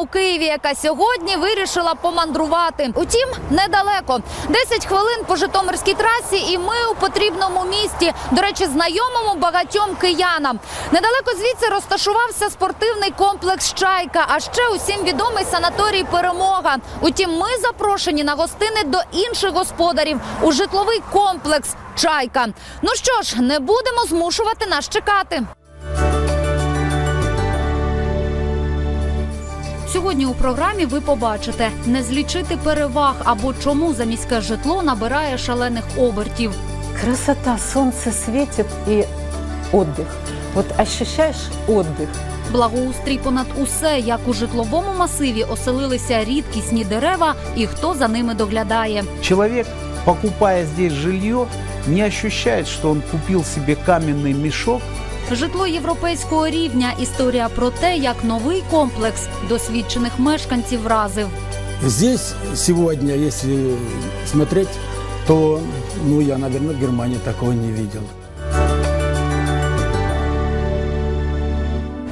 У Києві, яка сьогодні вирішила помандрувати. Утім, недалеко. 10 хвилин по Житомирській трасі, і ми у потрібному місті. До речі, знайомому багатьом киянам. Недалеко звідси розташувався спортивний комплекс Чайка, а ще усім відомий санаторій Перемога. Утім, ми запрошені на гостини до інших господарів у житловий комплекс Чайка. Ну що ж, не будемо змушувати нас чекати. Сьогодні у програмі ви побачите не злічити переваг або чому заміське житло набирає шалених обертів. Красота, солнце светит и отдых. Вот ощущаешь отдых. Благоустрій понад усе, як у житловому масиві оселилися рідкісні дерева і хто за ними доглядає. Человек, покупая здесь жилье, не ощущает, что он купил себе каменный мешок, Житло європейського рівня. Історія про те, як новий комплекс досвідчених мешканців вразив. Здесь сегодня, если смотреть, то, ну, я, наверное, в Германии такого не видел.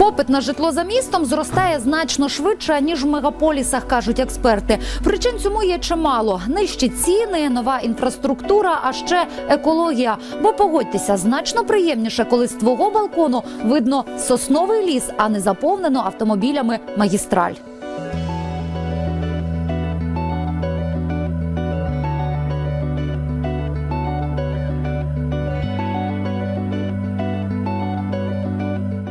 Попит на житло за містом зростає значно швидше ніж в мегаполісах, кажуть експерти. Причин цьому є чимало: нижчі ціни, нова інфраструктура, а ще екологія. Бо погодьтеся, значно приємніше, коли з твого балкону видно сосновий ліс, а не заповнено автомобілями магістраль.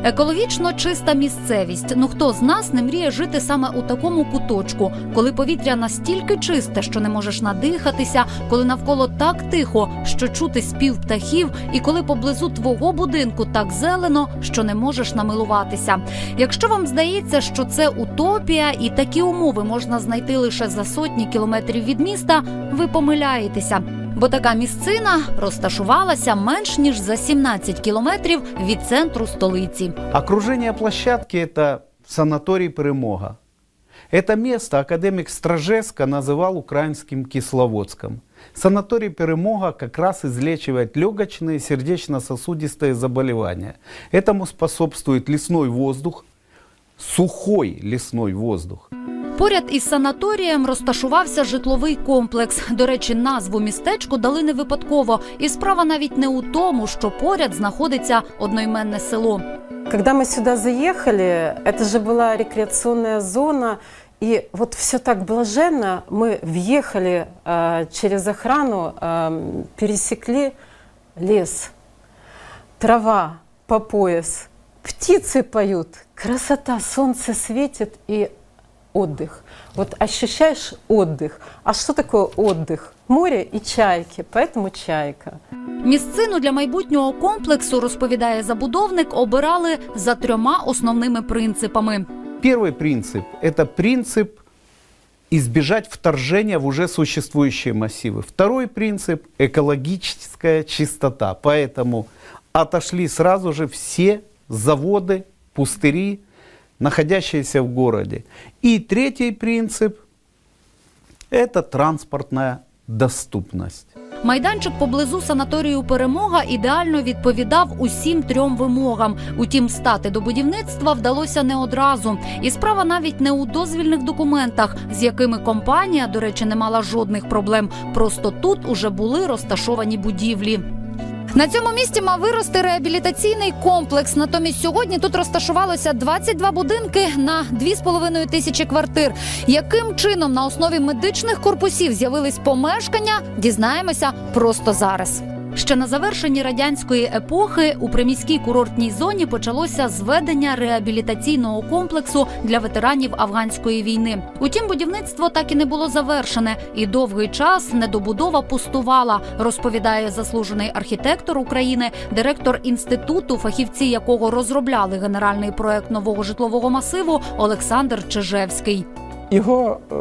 Екологічно чиста місцевість. Ну хто з нас не мріє жити саме у такому куточку, коли повітря настільки чисте, що не можеш надихатися, коли навколо так тихо, що чути спів птахів, і коли поблизу твого будинку так зелено, що не можеш намилуватися. Якщо вам здається, що це утопія, і такі умови можна знайти лише за сотні кілометрів від міста, ви помиляєтеся Бо така місцина розташувалася менш ніж за 17 кілометрів від центру столиці. окружение площадки – это санаторий Перемога. Это место академик Стражеска называл украинским Кисловодском. Санаторий Перемога как раз излечивает легочные и сердечно-сосудистые заболевания. Этому способствует лесной воздух, сухой лесной воздух. Поряд із санаторієм розташувався житловий комплекс. До речі, назву містечку дали не випадково. І справа навіть не у тому, що поряд знаходиться одноіменне село. Когда мы сюда заехали, это же была рекреационная зона, и вот все так блаженно. Мы въехали э, через охрану, э, пересекли лес, трава по пояс, птицы поют, красота, солнце светит и отдых. Вот ощущаешь отдых. А что такое отдых? Море и чайки, поэтому чайка. Місцину для майбутнього комплексу розповідає забудовник. Обирали за трьома основними принципами. Первый принцип – это принцип избежать вторжения в уже существующие массивы. Второй принцип – экологическая чистота. Поэтому отошли сразу же все заводы, пустыри, находящиеся в городе. И третий принцип – это транспортная доступность. Майданчик поблизу санаторію Перемога ідеально відповідав усім трьом вимогам. Утім, стати до будівництва вдалося не одразу. І справа навіть не у дозвільних документах, з якими компанія, до речі, не мала жодних проблем. Просто тут уже були розташовані будівлі. На цьому місці мав вирости реабілітаційний комплекс. Натомість сьогодні тут розташувалося 22 будинки на 2,5 тисячі квартир. Яким чином на основі медичних корпусів з'явились помешкання, дізнаємося просто зараз. Ще на завершенні радянської епохи у приміській курортній зоні почалося зведення реабілітаційного комплексу для ветеранів афганської війни. Утім, будівництво так і не було завершене, і довгий час недобудова пустувала, розповідає заслужений архітектор України, директор інституту, фахівці якого розробляли генеральний проект нового житлового масиву Олександр Чижевський. Його е,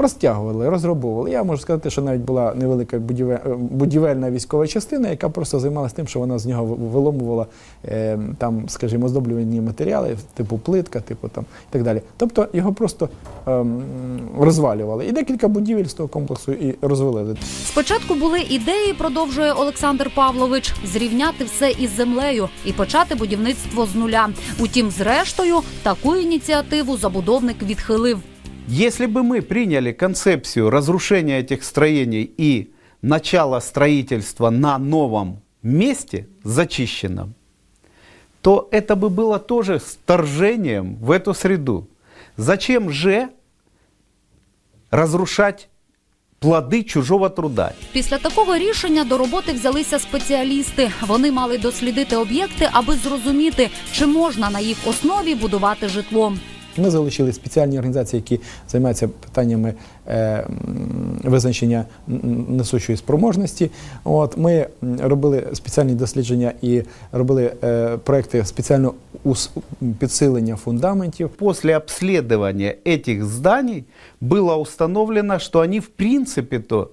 розтягували, розробовували. Я можу сказати, що навіть була невелика е, будівельна військова частина, яка просто займалася тим, що вона з нього виломувала е, там, скажімо, оздоблювані матеріали, типу плитка, типу там і так далі. Тобто його просто ем, розвалювали. І декілька будівель з того комплексу і розвалили. Спочатку були ідеї, продовжує Олександр Павлович, зрівняти все із землею і почати будівництво з нуля. Утім, зрештою, таку ініціативу забудовник відхилив. Если бы мы приняли концепцию разрушения этих строений и начала строительства на новом месте, зачищенном, то это бы было тоже вторжением в эту среду. Зачем же разрушать плоды чужого труда? Після такого рішення до роботи взялися спеціалісти. Вони мали дослідити об'єкти, аби зрозуміти, чи можна на їх основі будувати житло. Ми залучили спеціальні організації, які займаються питаннями е, м, визначення н- несучої спроможності. От ми м, робили спеціальні дослідження і робили е, проекти спеціально ус- підсилення фундаментів. После обследования этих зданий было установлено, что они в принципе-то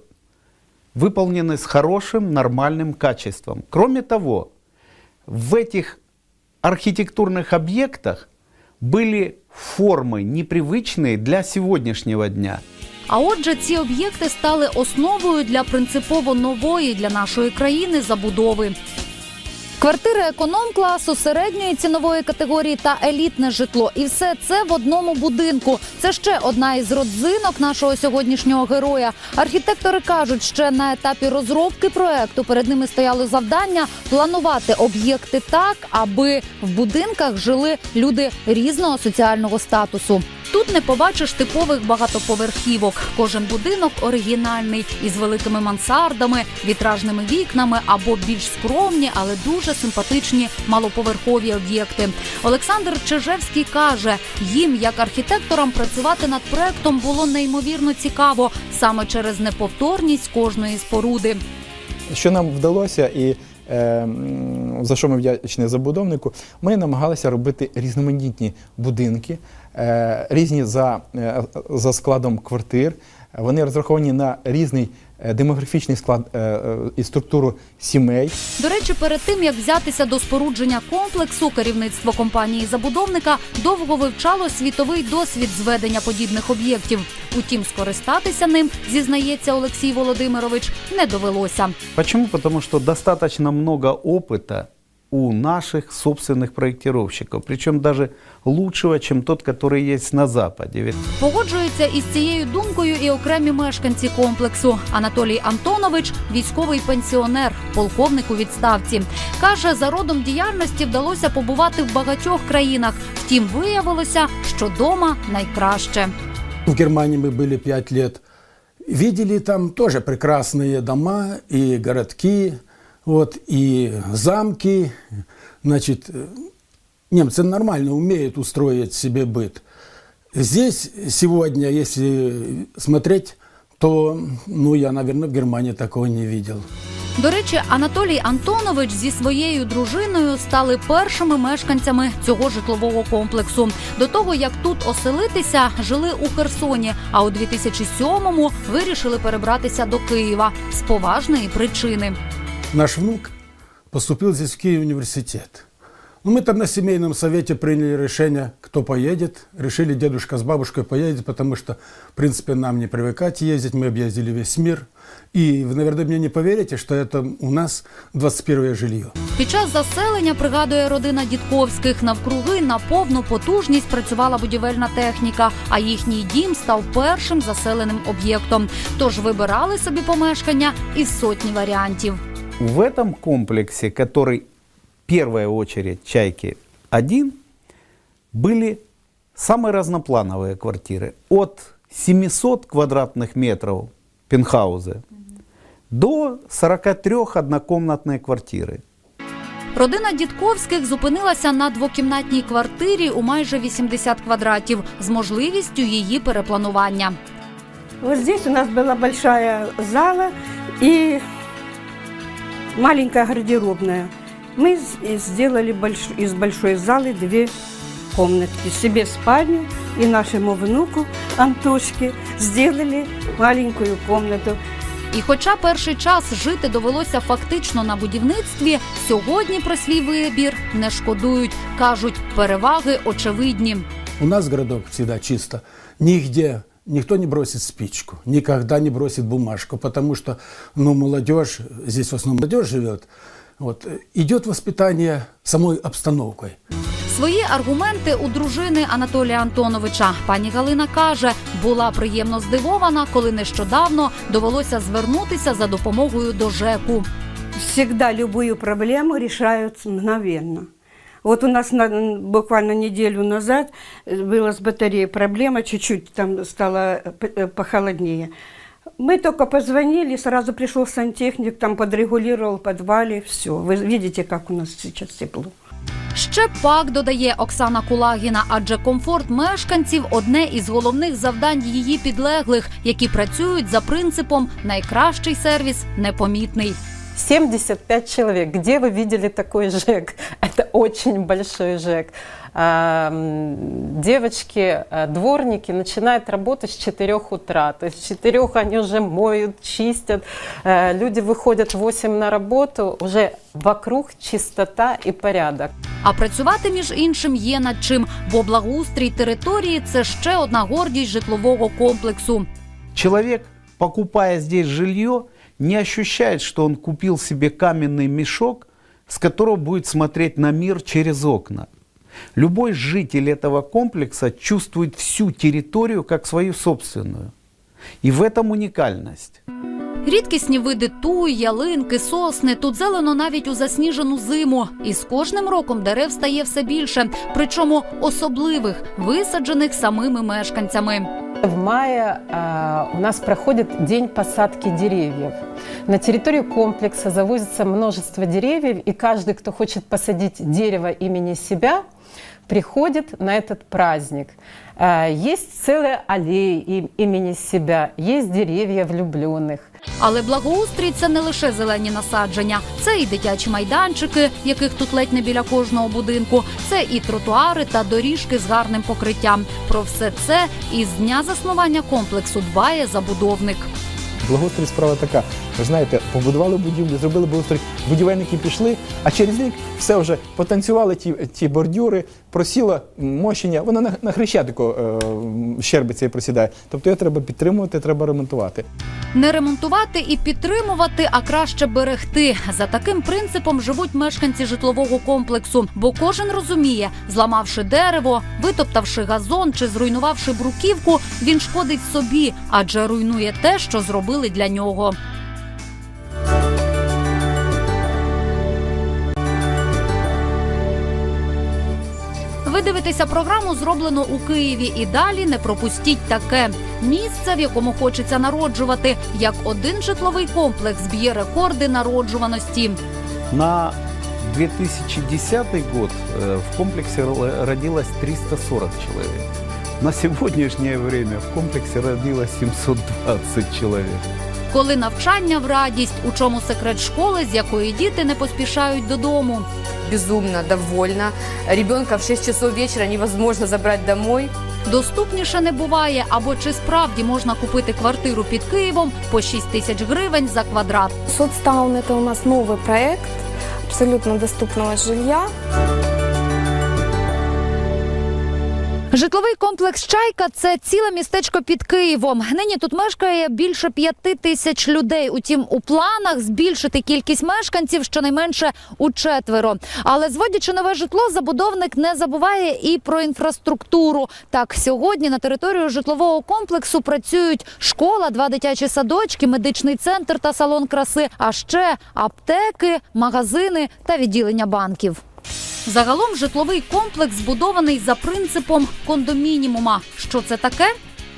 выполнены с хорошим, нормальным качеством. Кроме того, в этих архитектурных объектах были формы непривычные для сегодняшнего дня. А отже, ці об'єкти стали основою для принципово нової для нашої країни забудови. Квартири економ-класу, середньої цінової категорії та елітне житло. І все це в одному будинку. Це ще одна із родзинок нашого сьогоднішнього героя. Архітектори кажуть, ще на етапі розробки проекту перед ними стояло завдання планувати об'єкти так, аби в будинках жили люди різного соціального статусу. Тут не побачиш типових багатоповерхівок. Кожен будинок оригінальний із великими мансардами, вітражними вікнами або більш скромні, але дуже симпатичні малоповерхові об'єкти. Олександр Чижевський каже, їм, як архітекторам, працювати над проектом було неймовірно цікаво саме через неповторність кожної споруди. Що нам вдалося, і за що ми вдячні забудовнику, ми намагалися робити різноманітні будинки, е, різні за, е, за складом квартир. Вони розраховані на різний демографічний склад е, е, і структуру сімей. До речі, перед тим як взятися до спорудження комплексу, керівництво компанії забудовника довго вивчало світовий досвід зведення подібних об'єктів. Утім, скористатися ним, зізнається Олексій Володимирович, не довелося. Чому? Потому що достатньо много опыта у наших собственных проектировщиков, причем даже лучшего, чем тот, который есть на Западе. Ведь Погоджуються із цією думкою і окремі мешканці комплексу. Анатолій Антонович, військовий пенсіонер, полковник у відставці, каже, за родом діяльності вдалося побувати в багатьох країнах. Втім, виявилося, що дома найкраще. В Германии мы были пять лет. Видели там тоже прекрасные дома и городки, вот, и замки. Значит, э, немцы нормально умеют устроить себе быт. Здесь сегодня, если смотреть, то, ну, я, наверное, в Германии такого не видел. До речі, Анатолій Антонович зі своєю дружиною стали першими мешканцями цього житлового комплексу. До того як тут оселитися, жили у Херсоні. А у 2007-му вирішили перебратися до Києва з поважної причини. Наш внук поступил здесь в Киев университет. Ну, мы там на семейном совете приняли решение, кто поедет. Решили, дедушка с бабушкой поедет, потому что, в принципе, нам не привыкать ездить. Мы объездили весь мир. И вы, наверное, мне не поверите, что это у нас 21 жилье. Під час заселення пригадує родина Дідковських навкруги на повну потужність працювала будівельна техніка, а їхній дім став першим заселеним об'єктом. Тож вибирали собі помешкання із сотні варіантів. в этом комплексе, который первая очередь «Чайки-1», были самые разноплановые квартиры. От 700 квадратных метров пентхаузы до 43 однокомнатные квартиры. Родина Дідковських зупинилася на двокімнатній квартирі у майже 80 квадратів з можливістю її перепланування. Вот здесь у нас была большая зала и маленькая гардеробная. Мы сделали больш- из большой залы две комнатки, себе спальню и нашему внуку Антошке сделали маленькую комнату. І хоча перший час жити довелося фактично на будівництві, сьогодні про свій вибір не шкодують. кажуть, переваги очевидні. У нас городок всегда чисто. Нигде никто не бросит спичку, никогда не бросит бумажку, потому что ну, молодежь, здесь в основном молодежь живет, вот, идет воспитание самой обстановкой. Свої аргументи у дружини Анатолія Антоновича. Пані Галина каже, була приємно здивована, коли нещодавно довелося звернутися за допомогою до ЖЕКу. Всегда любую проблему решают мгновенно. Вот у нас на- буквально неделю назад э, была с батареей проблема, чуть-чуть там стало э, п- э, похолоднее. Мы только позвонили, сразу пришел сантехник, там подрегулировал в подвале, все. Вы видите, как у нас сейчас тепло. Ще пак додає Оксана Кулагіна, адже комфорт мешканців одне із головних завдань її підлеглих, які працюють за принципом найкращий сервіс непомітний. 75 человек. Где вы видели такой ЖЭК? Это очень большой ЖЭК. А, м, Девочки, а, дворники начинают работу с 4 утра. То есть с 4 они уже моют, чистят. Э, Люди выходят в 8 на работу, уже вокруг чистота и порядок. А працювати між іншим є над чим, бо благоустрій території це ще одна гордість житлового комплексу. Человек, покупая здесь жилье, не ощущает, что он купил себе каменный мешок, с которого будет смотреть на мир через окна. Любой житель этого комплекса чувствует всю территорию как свою собственную. И в этом уникальность. Рідкісні види туй, ялинки, сосни. Тут зелено навіть у засніжену зиму. І з кожним роком дерев стає все більше, причому особливих, висаджених самими мешканцями. В мае а, у нас проходит день посадки деревьев. На территорию комплекса завозится множество деревьев, и каждый, кто хочет посадить дерево имени себя, приходит на этот праздник. А, Есть целая аллея им- имени себя, есть деревья влюбленных. Але благоустрій це не лише зелені насадження, це і дитячі майданчики, яких тут ледь не біля кожного будинку. Це і тротуари та доріжки з гарним покриттям. Про все це із дня заснування комплексу дбає забудовник. Благоустрій справа така. Ви знаєте, побудували будівлю, зробили благоустрій, будівельники пішли, а через рік все вже потанцювали ті, ті бордюри, просіло мощення, воно на, на хрещатику е, щербиться і просідає. Тобто його треба підтримувати, треба ремонтувати. Не ремонтувати і підтримувати, а краще берегти. За таким принципом живуть мешканці житлового комплексу, бо кожен розуміє, зламавши дерево, витоптавши газон чи зруйнувавши бруківку, він шкодить собі, адже руйнує те, що зробили для нього. Ви програму, зроблено у Києві. І далі не пропустіть таке місце, в якому хочеться народжувати, як один житловий комплекс б'є рекорди народжуваності. На 2010 год э, в комплексе ро- родилось 340 человек. На сегодняшнее время в комплексе родилось 720 человек. Коли навчання в радість, у чому секрет школи, з якої діти не поспішають додому. безумно довольна. Ребенка в 6 часов вечера невозможно забрать домой. Доступніше не буває, або чи справді можна купити квартиру під Києвом по 6 тисяч гривень за квадрат. Соцтаун – это у нас новый проект абсолютно доступного жилья. Житловий комплекс Чайка це ціле містечко під Києвом. Нині тут мешкає більше п'яти тисяч людей. Утім, у планах збільшити кількість мешканців щонайменше у четверо. Але зводячи нове житло, забудовник не забуває і про інфраструктуру. Так, сьогодні на територію житлового комплексу працюють школа, два дитячі садочки, медичний центр та салон краси, а ще аптеки, магазини та відділення банків. Загалом житловий комплекс збудований за принципом кондомінімума. Що це таке?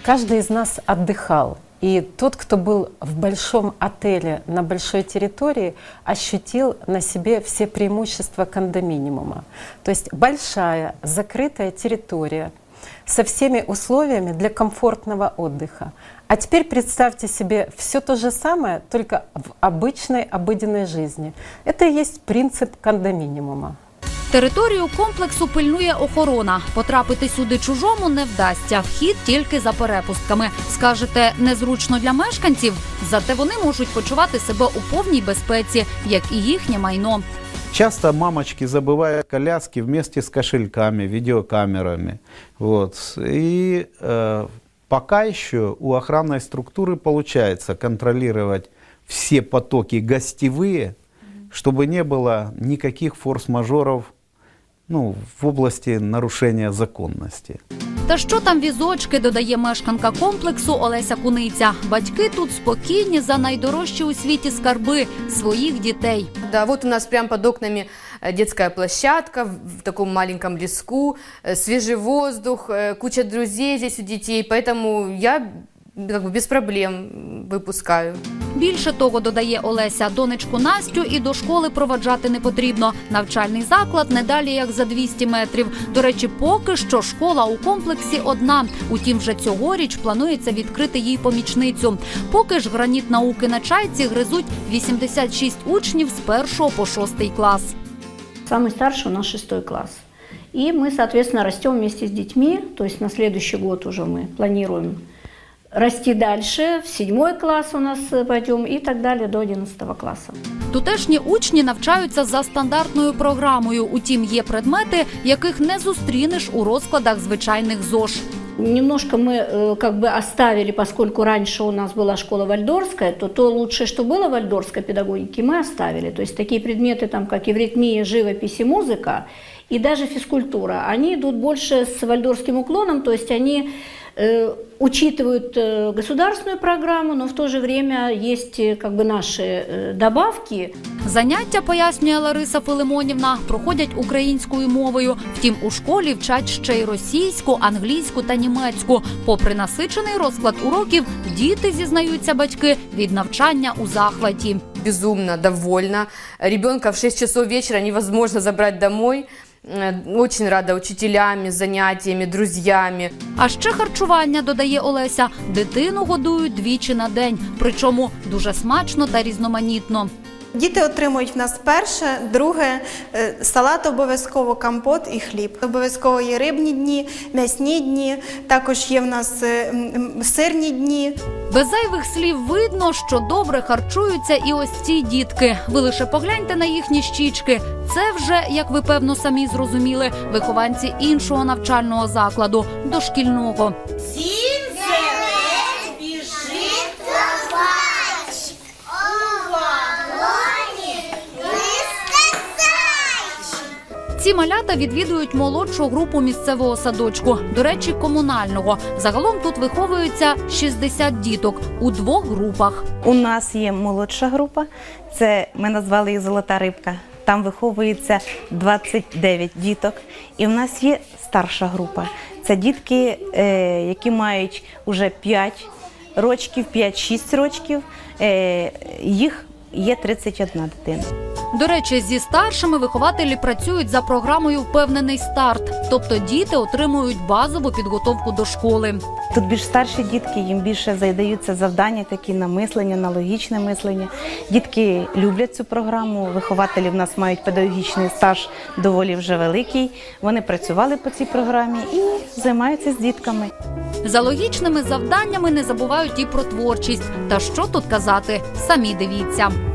Каждый из нас отдыхал. И тот, кто был в большом отеле на большой территории, ощутил на себе все преимущества кондоминиума. То есть большая закрытая территория со всеми условиями для комфортного отдыха. А теперь представьте себе все то же самое, только в обычной, обыденной жизни. Это и есть принцип кондоминиума. Територію комплексу пильнує охорона. Потрапити сюди чужому не вдасться. Вхід тільки за перепустками. Скажете, незручно для мешканців, зате вони можуть почувати себе у повній безпеці, як і їхнє майно. Часто мамочки забывают коляски вместе с кошельками, видеокамерами. Вот. И э, пока еще у охранной структуры получается контролировать все потоки гостевые, чтобы не было никаких форс-мажоров ну, в области нарушения законности. Та що там візочки, додає мешканка комплексу Олеся Куниця. Батьки тут спокійні за найдорожчі у світі скарби своїх дітей. Да, вот у нас прямо под окнами э, детская площадка в в таком маленьком леску, э, свежий воздух, э, куча друзей здесь у детей, поэтому я м, как бы без проблем выпускаю. Більше того, додає Олеся, донечку Настю і до школи проваджати не потрібно. Навчальний заклад не далі як за 200 метрів. До речі, поки що школа у комплексі одна. Утім, вже цьогоріч планується відкрити їй помічницю. Поки ж граніт науки на чайці гризуть 86 учнів з першого по шостий клас. Самый старший у нас шестой класс. И мы, соответственно, растем вместе с детьми, то есть на следующий год уже мы планируем расти дальше, в седьмой класс у нас э, пойдем и так далее до 11 класса. Тутешні учні навчаються за стандартною програмою. Утім, є предмети, яких не зустрінеш у розкладах звичайних ЗОЖ. Немножко мы э, как бы оставили, поскольку раньше у нас была школа вальдорская, то то лучшее, что было в вальдорской педагогике, мы оставили. То есть такие предметы, там, как евритмия, живопись и музыка, и даже физкультура, они идут больше с вальдорским уклоном, то есть они э, учитывают э, государственную программу, но в то же время есть э, как бы наши э, добавки, Заняття, пояснює Лариса Филимонівна, проходять українською мовою. Втім, у школі вчать ще й російську, англійську та німецьку. Попри насичений розклад уроків, діти зізнаються батьки від навчання у захваті. Безумно довольна. Ребенка в 6 часов вечера невозможно забрать домой. Очень рада учителями, заняттями, друзьями. А ще харчування додає Олеся. Дитину годують двічі на день, причому дуже смачно та різноманітно. Діти отримують в нас перше, друге е, салат обов'язково, компот і хліб. Обов'язково є рибні дні, м'ясні дні, також є в нас е, сирні дні. Без зайвих слів видно, що добре харчуються і ось ці дітки. Ви лише погляньте на їхні щічки. Це вже, як ви певно самі зрозуміли, вихованці іншого навчального закладу дошкільного. Ці малята відвідують молодшу групу місцевого садочку. До речі, комунального. Загалом тут виховуються 60 діток у двох групах. У нас є молодша група, це ми назвали їх Золота рибка. Там виховується 29 діток. І в нас є старша група. Це дітки, е, які мають вже 5 рочків, 5-6 рочків. Е, їх є 31 дитина. До речі, зі старшими вихователі працюють за програмою Впевнений старт, тобто діти отримують базову підготовку до школи. Тут більш старші дітки, їм більше задаються завдання такі на мислення, на логічне мислення. Дітки люблять цю програму. Вихователі в нас мають педагогічний стаж доволі вже великий. Вони працювали по цій програмі і займаються з дітками. За логічними завданнями не забувають і про творчість. Та що тут казати, самі дивіться.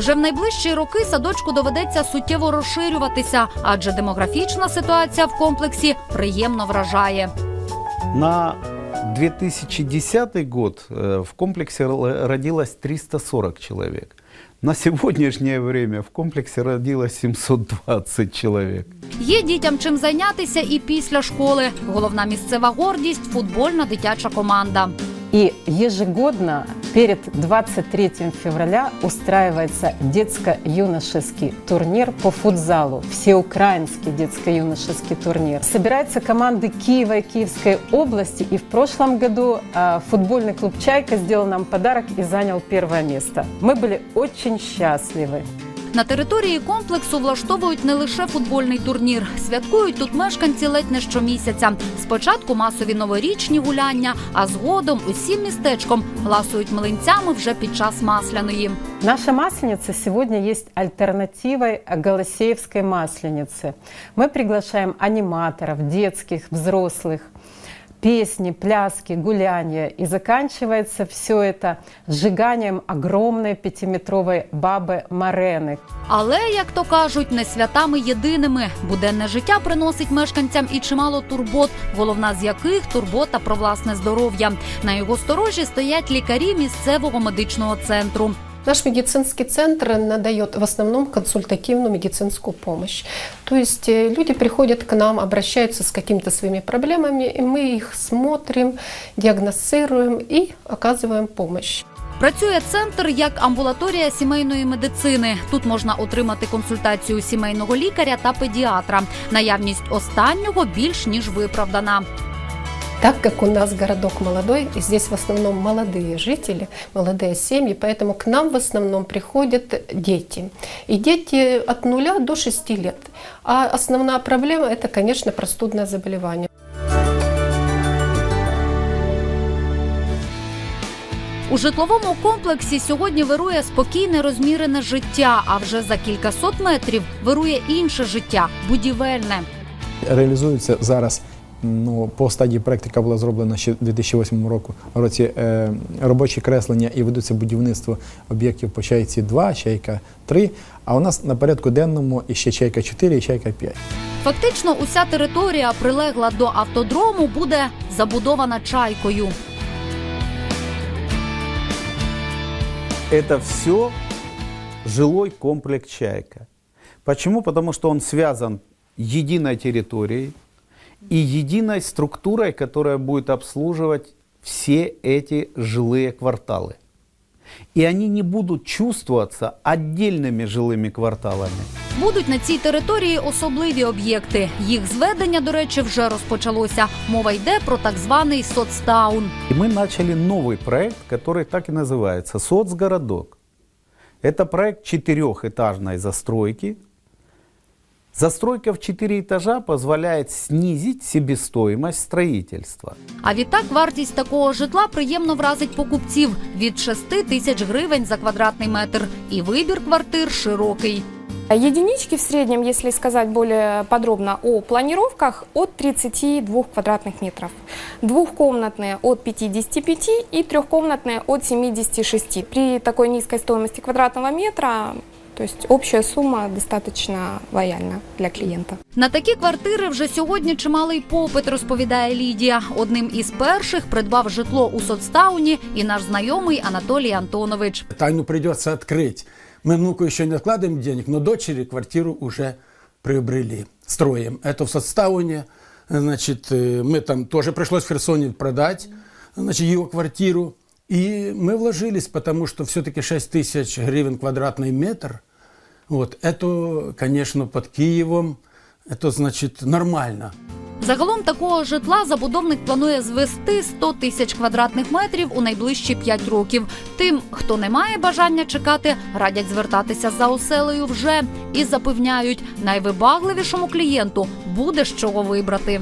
Вже в найближчі роки садочку доведеться суттєво розширюватися, адже демографічна ситуація в комплексі приємно вражає. На 2010 год э, в комплексе ро- родилось 340 человек. На сегодняшнее время в комплексе родилось 720 человек. Є дітям чим зайнятися і після школи. Головна місцева гордість футбольна дитяча команда. И ежегодно перед 23 февраля устраивается детско-юношеский турнир по футзалу, всеукраинский детско-юношеский турнир. Собираются команды Киева и Киевской области, и в прошлом году а, футбольный клуб «Чайка» сделал нам подарок и занял первое место. Мы были очень счастливы. На території комплексу влаштовують не лише футбольний турнір. Святкують тут мешканці ледь не щомісяця. Спочатку масові новорічні гуляння, а згодом усім містечком ласують млинцями вже під час масляної. Наша масленица сегодня есть альтернативой Голосеевской масленице. Мы приглашаем аниматоров, детских, взрослых, песни, пляски, гуляния. И заканчивается все это сжиганием огромной пятиметровой бабы Марены, Але, як то кажуть, не святами єдиними. Буденне життя приносить мешканцям і чимало турбот, головна з яких турбота про власне здоров'я. На його сторожі стоять лікарі місцевого медичного центру. Наш медицинский центр надает в основном консультативную медицинскую помощь. То есть э, люди приходят к нам, обращаются с какими-то своими проблемами, и мы их смотрим, диагностируем и оказываем помощь. Працює центр як амбулаторія сімейної медицини. Тут можна отримати консультацію сімейного лікаря та педіатра. Наявність останнього більш ніж виправдана. Так как у нас городок молодой, и здесь в основном молодые жители, молодые семьи, поэтому к нам в основном приходят дети. И дети от нуля до 6 лет. А основная проблема – это, конечно, простудное заболевание. У житловому комплексі сьогодні вирує спокійне розмірене життя. А вже за кількасот метрів вирує інше життя будівельне. Реалізується зараз ну, по стадії проекту, яка була зроблена ще у 2008 року, році е, робочі креслення і ведуться будівництво об'єктів по чайці 2, чайка 3, а у нас на порядку денному іще чайка 4 і чайка 5. Фактично, уся територія, прилегла до автодрому, буде забудована чайкою. Это все жилой комплекс «Чайка». Почему? Потому что он связан единой территорией и единой структурой, которая будет обслуживать все эти жилые кварталы. И они не будут чувствоваться отдельными жилыми кварталами. Будуть на цій території особливі об'єкти. Їх зведення, до речі, вже розпочалося. Мова йде про так званий соцтаун. И мы начали новый проект, который так и называется «Соцгородок». Это проект четырехэтажной застройки. Застройка в четыре этажа позволяет снизить себестоимость строительства. А відтак вартість такого житла приємно вразить покупців від 6 тисяч гривень за квадратний метр. І вибір квартир широкий. Единички в среднем, если сказать более подробно о планировках, от 32 квадратных метров. Двухкомнатные от 55 и трехкомнатные от 76. При такой низкой стоимости квадратного метра, то есть общая сумма достаточно лояльна для клиента. На такі квартири вже сьогодні чималий попит, розповідає Лідія. Одним із перших придбав житло у соцтауні і наш знайомий Анатолій Антонович. Тайну придется открыть. Мы внуку еще не откладываем денег, но дочери квартиру уже приобрели. Строим. Это в Соцтауне. Значит, э, мы там тоже пришлось в Херсоне продать значит, ее квартиру. И мы вложились, потому что все-таки 6 тысяч гривен квадратный метр. Вот, это, конечно, под Киевом, это значит нормально. Загалом такого житла забудовник планує звести 100 тисяч квадратних метрів у найближчі 5 років. Тим, хто не має бажання чекати, радять звертатися за оселею вже і запевняють, найвибагливішому клієнту буде з чого вибрати.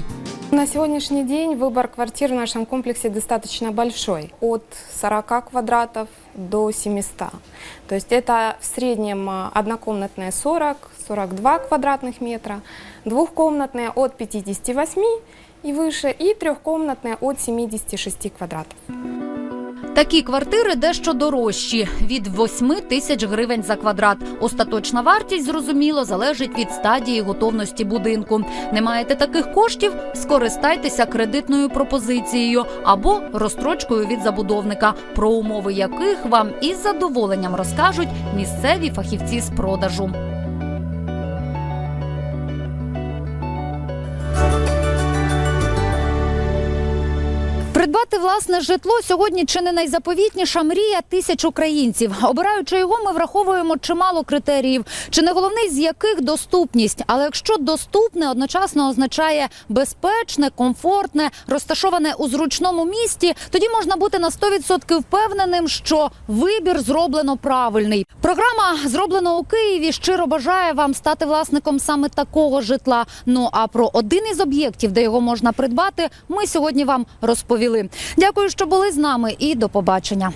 На сегодняшний день выбор квартир в нашем комплексе достаточно большой. От 40 квадратов до 700. То есть это в среднем а, однокомнатная 40-42 квадратных метра, двухкомнатная от 58 и выше, и трехкомнатная от 76 квадратов. Такі квартири дещо дорожчі від 8 тисяч гривень за квадрат. Остаточна вартість, зрозуміло, залежить від стадії готовності будинку. Не маєте таких коштів? Скористайтеся кредитною пропозицією або розстрочкою від забудовника, про умови яких вам із задоволенням розкажуть місцеві фахівці з продажу. Придбати власне житло сьогодні чи не найзаповітніша мрія тисяч українців. Обираючи його, ми враховуємо чимало критеріїв, чи не головний з яких доступність. Але якщо доступне одночасно означає безпечне, комфортне, розташоване у зручному місті, тоді можна бути на 100% впевненим, що вибір зроблено правильний. Програма зроблено у Києві. Щиро бажає вам стати власником саме такого житла. Ну а про один із об'єктів, де його можна придбати, ми сьогодні вам розповіли. Дякую, що були з нами, і до побачення.